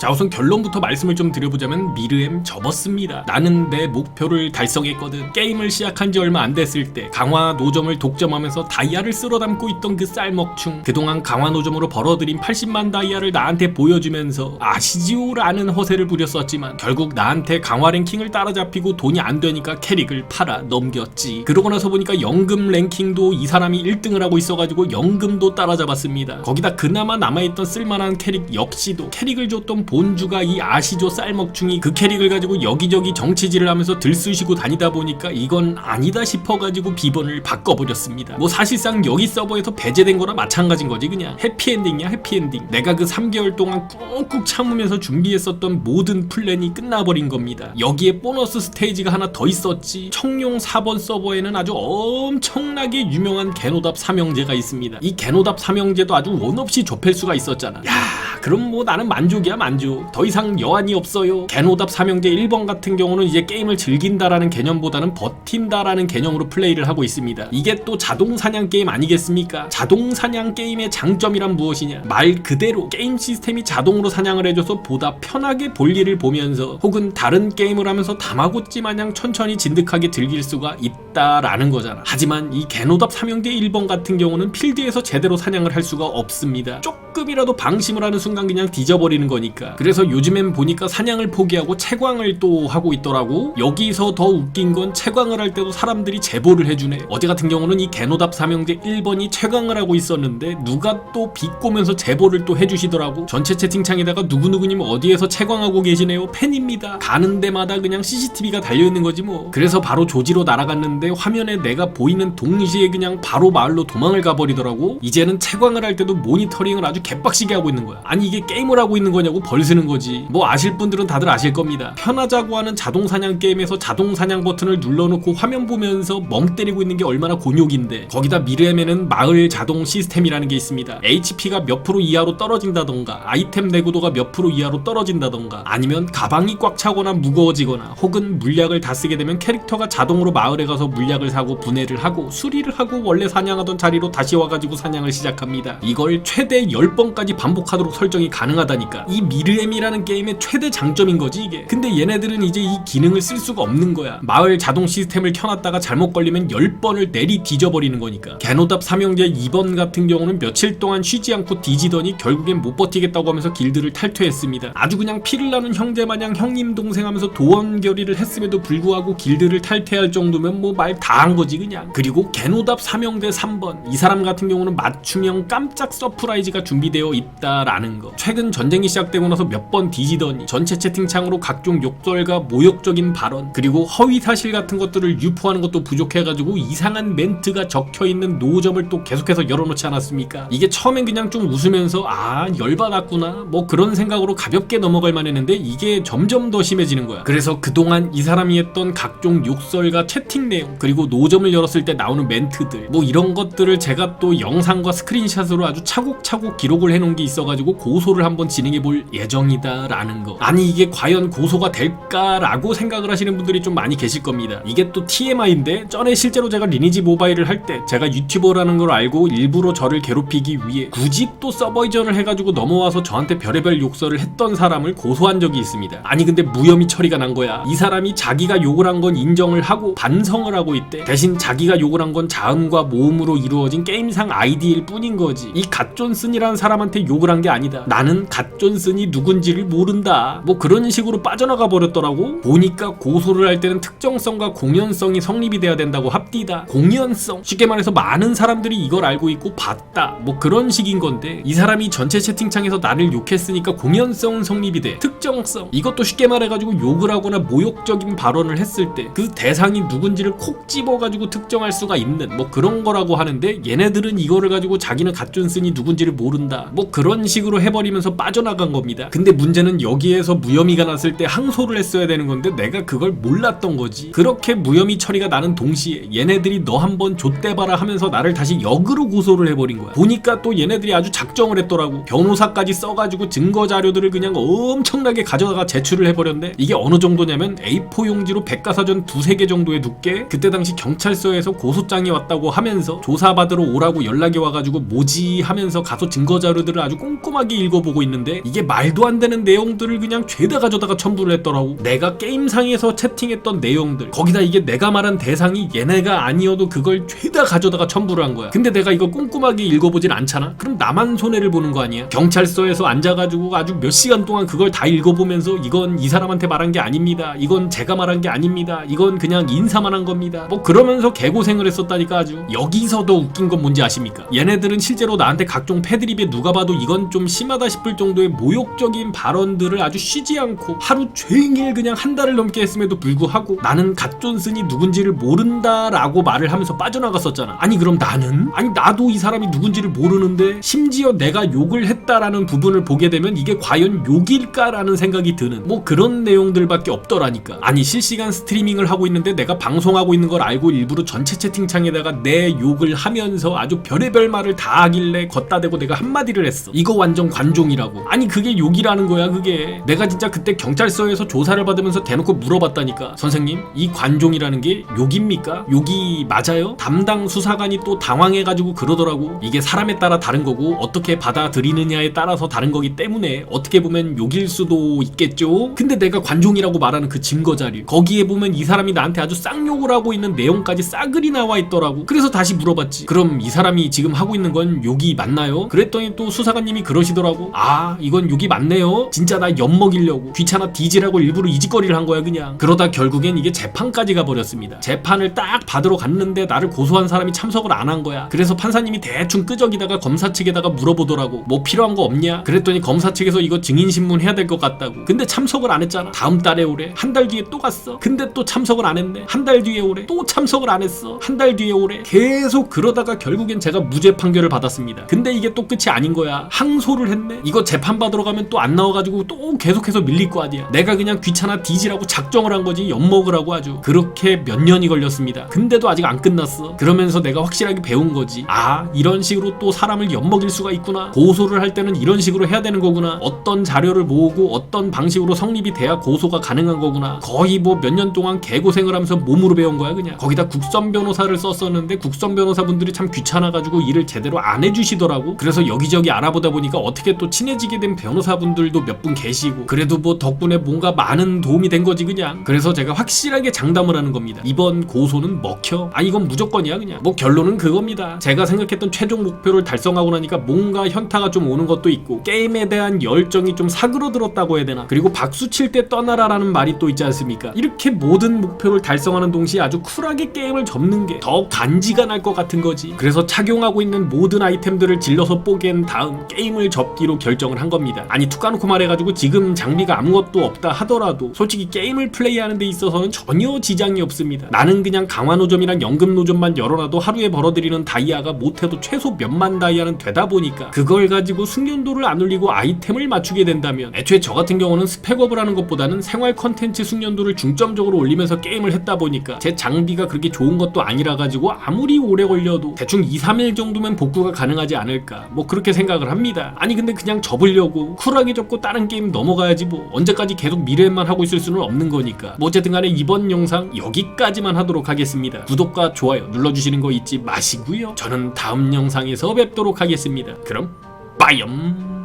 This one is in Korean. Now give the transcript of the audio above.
자 우선 결론부터 말씀을 좀 드려보자면 미르엠 접었습니다. 나는 내 목표를 달성했거든. 게임을 시작한 지 얼마 안 됐을 때 강화 노점을 독점하면서 다이아를 쓸어 담고 있던 그 쌀먹충 그동안 강화 노점으로 벌어들인 80만 다이아를 나한테 보여주면서 아시지오라는 허세를 부렸었지만 결국 나한테 강화 랭킹을 따라잡히고 돈이 안 되니까 캐릭을 팔아 넘겼지. 그러고 나서 보니까 연금 랭킹도 이 사람이 1등을 하고 있어가지고 연금도 따라잡았습니다. 거기다 그나마 남아있던 쓸만한 캐릭 역시도 캐릭을 줬던 본주가 이 아시조 쌀먹충이 그 캐릭을 가지고 여기저기 정치질을 하면서 들쑤시고 다니다 보니까 이건 아니다 싶어가지고 비번을 바꿔버렸습니다. 뭐 사실상 여기 서버에서 배제된 거나 마찬가지인 거지 그냥 해피엔딩이야 해피엔딩. 내가 그 3개월 동안 꾹꾹 참으면서 준비했었던 모든 플랜이 끝나버린 겁니다. 여기에 보너스 스테이지가 하나 더 있었지. 청룡 4번 서버에는 아주 엄청나게 유명한 개노답 삼형제가 있습니다. 이 개노답 삼형제도 아주 원 없이 좁힐 수가 있었잖아. 야, 그럼 뭐 나는 만족이야 만족. 더 이상 여한이 없어요. 개노답 삼형제 1번 같은 경우는 이제 게임을 즐긴다라는 개념보다는 버틴다라는 개념으로 플레이를 하고 있습니다. 이게 또 자동 사냥 게임 아니겠습니까? 자동 사냥 게임의 장점이란 무엇이냐? 말 그대로 게임 시스템이 자동으로 사냥을 해줘서 보다 편하게 볼일을 보면서 혹은 다른 게임을 하면서 다마고찌 마냥 천천히 진득하게 즐길 수가 있다라는 거잖아. 하지만 이 개노답 삼형제 1번 같은 경우는 필드에서 제대로 사냥을 할 수가 없습니다. 조금이라도 방심을 하는 순간 그냥 뒤져버리는 거니까. 그래서 요즘엔 보니까 사냥을 포기하고 채광을 또 하고 있더라고. 여기서 더 웃긴 건 채광을 할 때도 사람들이 제보를 해주네. 어제 같은 경우는 이 개노답 삼형제 1번이 채광을 하고 있었는데 누가 또 비꼬면서 제보를 또 해주시더라고. 전체 채팅창에다가 누구누구님 어디에서 채광하고 계시네요. 팬입니다. 가는 데마다 그냥 CCTV가 달려있는 거지 뭐. 그래서 바로 조지로 날아갔는데 화면에 내가 보이는 동시에 그냥 바로 마을로 도망을 가버리더라고. 이제는 채광을 할 때도 모니터링을 아주 개빡시게 하고 있는 거야. 아니 이게 게임을 하고 있는 거냐고 벌 쓰는 거지. 뭐 아실 분들은 다들 아실 겁니다. 편하자고 하는 자동 사냥 게임에서 자동 사냥 버튼을 눌러놓고 화면 보면서 멍 때리고 있는 게 얼마나 곤욕인데 거기다 미르엠에는 마을 자동 시스템이라는 게 있습니다. HP가 몇 프로 이하로 떨어진다던가 아이템 내구도가 몇 프로 이하로 떨어진다던가 아니면 가방이 꽉 차거나 무거워지거나 혹은 물약을 다 쓰게 되면 캐릭터가 자동으로 마을에 가서 물약을 사고 분해를 하고 수리를 하고 원래 사냥하던 자리로 다시 와가지고 사냥을 시작합니다. 이걸 최대 10 번까지 반복하도록 설정이 가능하다니까. 이 미르엠이라는 게임의 최대 장점인 거지 이게. 근데 얘네들은 이제 이 기능을 쓸 수가 없는 거야. 마을 자동 시스템을 켜놨다가 잘못 걸리면 10번을 내리 뒤져버리는 거니까. 개노답 삼형제 2번 같은 경우는 며칠 동안 쉬지 않고 뒤지더니 결국엔 못 버티겠다고 하면서 길드를 탈퇴했습니다. 아주 그냥 피를 나는 형제 마냥 형님 동생 하면서 도원 결의를 했음에도 불구하고 길드를 탈퇴할 정도면 뭐 말 다 한 거지 그냥. 그리고 개노답 삼형제 3번 이 사람 같은 경우는 맞춤형 깜짝 서프라이즈가 준비 되어 있다라는 거. 최근 전쟁이 시작되고 나서 몇 번 뒤지더니 전체 채팅창으로 각종 욕설과 모욕적인 발언 그리고 허위 사실 같은 것들을 유포하는 것도 부족해가지고 이상한 멘트가 적혀 있는 노점을 또 계속해서 열어놓지 않았습니까? 이게 처음엔 그냥 좀 웃으면서 아 열받았구나 뭐 그런 생각으로 가볍게 넘어갈 만했는데 이게 점점 더 심해지는 거야. 그래서 그동안 이 사람이 했던 각종 욕설과 채팅 내용 그리고 노점을 열었을 때 나오는 멘트들 뭐 이런 것들을 제가 또 영상과 스크린샷으로 아주 차곡차곡 기록 을 해놓은 게 있어가지고 고소를 한번 진행해 볼 예정이다라는 거. 아니 이게 과연 고소가 될까라고 생각을 하시는 분들이 좀 많이 계실 겁니다. 이게 또 TMI인데 전에 실제로 제가 리니지 모바일을 할 때 제가 유튜버라는 걸 알고 일부러 저를 괴롭히기 위해 굳이 또 서버 이전을 해가지고 넘어와서 저한테 별의별 욕설을 했던 사람을 고소한 적이 있습니다. 아니 근데 무혐의 처리가 난 거야. 이 사람이 자기가 욕을 한 건 인정을 하고 반성을 하고 있대. 대신 자기가 욕을 한 건 자음과 모음으로 이루어진 게임상 아이디일 뿐인 거지. 이 갓존슨이라는 사람한테 욕을 한 게 아니다. 나는 갓 존슨이 누군지를 모른다. 뭐 그런 식으로 빠져나가 버렸더라고. 보니까 고소를 할 때는 특정성과 공연성이 성립이 돼야 된다고 합디다. 공연성. 쉽게 말해서 많은 사람들이 이걸 알고 있고 봤다. 뭐 그런 식인 건데 이 사람이 전체 채팅창에서 나를 욕했으니까 공연성은 성립이 돼. 특정성. 이것도 쉽게 말해가지고 욕을 하거나 모욕적인 발언을 했을 때 그 대상이 누군지를 콕 집어가지고 특정할 수가 있는 뭐 그런 거라고 하는데 얘네들은 이거를 가지고 자기는 갓 존슨이 누군지를 모른 다. 뭐 그런 식으로 해버리면서 빠져나간 겁니다. 근데 문제는 여기에서 무혐의가 났을 때 항소를 했어야 되는 건데 내가 그걸 몰랐던 거지. 그렇게 무혐의 처리가 나는 동시에 얘네들이 너 한번 좆대봐라 하면서 나를 다시 역으로 고소를 해버린 거야. 보니까 또 얘네들이 아주 작정을 했더라고. 변호사까지 써가지고 증거 자료들을 그냥 엄청나게 가져다가 제출을 해버렸는데 이게 어느 정도냐면 A4 용지로 백과사전 두세 개 정도의 두께 그때 당시 경찰서에서 고소장이 왔다고 하면서 조사받으러 오라고 연락이 와가지고 뭐지 하면서 가서 증거 자료들을 아주 꼼꼼하게 읽어보고 있는데 이게 말도 안 되는 내용들을 그냥 죄다 가져다가 첨부를 했더라고. 내가 게임상에서 채팅했던 내용들. 거기다 이게 내가 말한 대상이 얘네가 아니어도 그걸 죄다 가져다가 첨부를 한 거야. 근데 내가 이거 꼼꼼하게 읽어보진 않잖아? 그럼 나만 손해를 보는 거 아니야? 경찰서에서 앉아가지고 아주 몇 시간 동안 그걸 다 읽어보면서 이건 이 사람한테 말한 게 아닙니다. 이건 제가 말한 게 아닙니다. 이건 그냥 인사만 한 겁니다. 뭐 그러면서 개고생을 했었다니까 아주. 여기서도 웃긴 건 뭔지 아십니까? 얘네들은 실제로 나한테 각종 패드립에 누가 봐도 이건 좀 심하다 싶을 정도의 모욕적인 발언들을 아주 쉬지 않고 하루 종일 그냥 한 달을 넘게 했음에도 불구하고 나는 갓 존슨이 누군지를 모른다라고 말을 하면서 빠져나갔었잖아 아니 그럼 나는? 아니 나도 이 사람이 누군지를 모르는데 심지어 내가 욕을 했다라는 부분을 보게 되면 이게 과연 욕일까라는 생각이 드는 뭐 그런 내용들밖에 없더라니까 아니 실시간 스트리밍을 하고 있는데 내가 방송하고 있는 걸 알고 일부러 전체 채팅창에다가 내 욕을 하면서 아주 별의별 말을 다 하길래 걷다 대고 내가 한마디 를 했어. 이거 완전 관종이라고. 아니 그게 욕이라는 거야 그게. 내가 진짜 그때 경찰서에서 조사를 받으면서 대놓고 물어봤다니까. 선생님 이 관종이라는 게 욕입니까? 욕이 맞아요? 담당 수사관이 또 당황해가지고 그러더라고. 이게 사람에 따라 다른 거고 어떻게 받아들이느냐에 따라서 다른 거기 때문에 어떻게 보면 욕일 수도 있겠죠? 근데 내가 관종이라고 말하는 그 증거 자료 거기에 보면 이 사람이 나한테 아주 쌍욕을 하고 있는 내용까지 싸그리 나와 있더라고. 그래서 다시 물어봤지. 그럼 이 사람이 지금 하고 있는 건 욕이 맞나요? 그랬더니 또 수사관님이 그러시더라고. 아 이건 욕이 맞네요. 진짜 나 엿먹이려고. 귀찮아 뒤지라고 일부러 이짓거리를 한 거야 그냥. 그러다 결국엔 이게 재판까지 가버렸습니다. 재판을 딱 받으러 갔는데 나를 고소한 사람이 참석을 안 한 거야. 그래서 판사님이 대충 끄적이다가 검사 측에다가 물어보더라고. 뭐 필요한 거 없냐? 그랬더니 검사 측에서 이거 증인 신문 해야 될 것 같다고. 근데 참석을 안 했잖아. 다음 달에 오래 한 달 뒤에 또 갔어. 근데 또 참석을 안 했네. 한 달 뒤에 오래 또 참석을 안 했어. 한 달 뒤에 오래 계속 그러다가 결국엔 제가 무죄 판결을 받았습니다. 근데 이게 또 끝이 아닌 거야. 항소를 했네. 이거 재판 받으러 가면 또 안 나와가지고 또 계속해서 밀릴 거 아니야. 내가 그냥 귀찮아 뒤지라고 작정을 한 거지 엿먹으라고 아주. 그렇게 몇 년이 걸렸습니다. 근데도 아직 안 끝났어. 그러면서 내가 확실하게 배운 거지. 아 이런 식으로 또 사람을 엿먹일 수가 있구나. 고소를 할 때는 이런 식으로 해야 되는 거구나. 어떤 자료를 모으고 어떤 방식으로 성립이 돼야 고소가 가능한 거구나. 거의 뭐 몇 년 동안 개고생을 하면서 몸으로 배운 거야 그냥. 거기다 국선 변호사를 썼었는데 국선 변호사분들이 참 귀찮아가지고 일을 제대로 안 해주시더라고. 그래서 여기 저기 알아보다 보니까 어떻게 또 친해지게 된 변호사분들도 몇 분 계시고 그래도 뭐 덕분에 뭔가 많은 도움이 된 거지 그냥. 그래서 제가 확실하게 장담을 하는 겁니다. 이번 고소는 먹혀. 아 이건 무조건이야 그냥. 뭐 결론은 그겁니다. 제가 생각했던 최종 목표를 달성하고 나니까 뭔가 현타가 좀 오는 것도 있고 게임에 대한 열정이 좀 사그러들었다고 해야 되나? 그리고 박수 칠 때 떠나라라는 말이 또 있지 않습니까? 이렇게 모든 목표를 달성하는 동시에 아주 쿨하게 게임을 접는 게 더 간지가 날 것 같은 거지. 그래서 착용하고 있는 모든 아이템들을 질러서 뽀갠 다음 게임을 접기로 결정을 한 겁니다. 아니 툭 까놓고 말해가지고 지금 장비가 아무것도 없다 하더라도 솔직히 게임을 플레이하는 데 있어서는 전혀 지장이 없습니다. 나는 그냥 강화 노점이랑 연금 노점만 열어놔도 하루에 벌어들이는 다이아가 못해도 최소 몇만 다이아는 되다 보니까 그걸 가지고 숙련도를 안 올리고 아이템을 맞추게 된다면 애초에 저 같은 경우는 스펙업을 하는 것보다는 생활 컨텐츠 숙련도를 중점적으로 올리면서 게임을 했다 보니까 제 장비가 그렇게 좋은 것도 아니라 가지고 아무리 오래 걸려도 대충 2, 3일 정도면 복구가 가능하지 않을까. 뭐 그렇게 생각을 합니다. 아니 근데 그냥 접으려고 쿨하게 접고 다른 게임 넘어가야지 뭐 언제까지 계속 미래만 하고 있을 수는 없는 거니까. 뭐 어쨌든 간에 이번 영상 여기까지만 하도록 하겠습니다. 구독과 좋아요 눌러주시는 거 잊지 마시고요. 저는 다음 영상에서 뵙도록 하겠습니다. 그럼 빠염